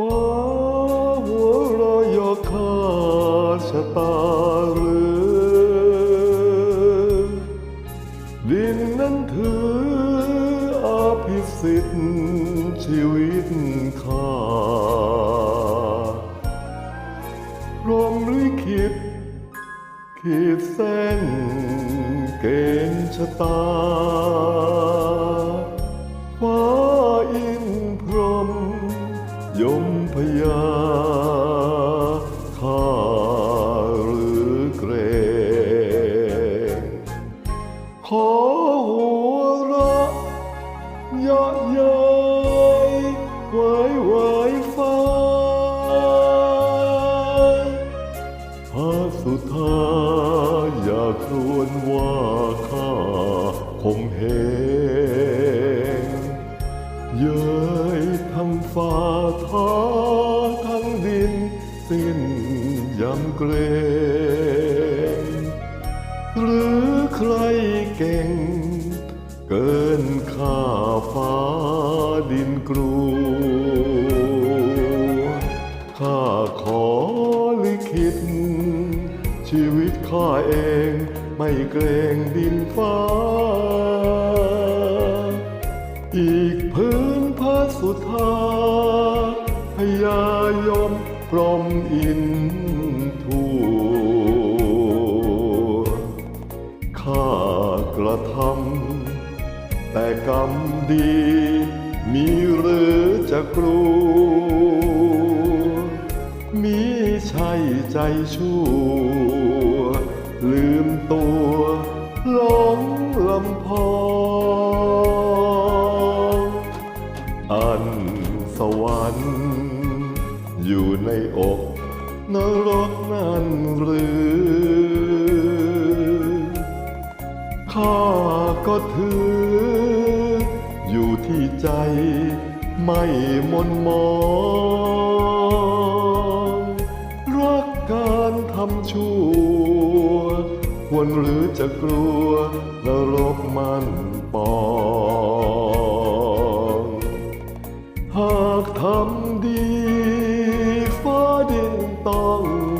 ฟ้าหัวรอยอคาชะตาหรือดินนั้นถืออาภิสิทธิ์ชีวิตข้ารวมลิขิตขีดเส้นเกณฑ์ชะตา ยมพยาข้าหรือเกรงขอหัวระยะย้ยไว้ไว้ฟ้าพระสุธาอยากครวญว่าข้าคงเหงเย้ยทั้งฟ้า ท้าทั้งดินสิ้นยำเกรงหรือใครเก่ง เกินข้าฟ้าดินกลัวข้าขอลิขิต ชีวิตข้าเองไม่เกรงดินฟ้า ยมพรมอินทั่วข้ากระทำแต่กรรมดี มีหรือจะกลัวมีใช่ใจชั่ว ลืมตัวหลงลำพองอันสวรรค์ อยู่ในอกนรกนั่นหรือข้าก็ถือ อยู่ที่ใจไม่มนมองรักการทำชั่ว ควรหรือจะกลัวนรกมันปอง ต้องคุ้มครอง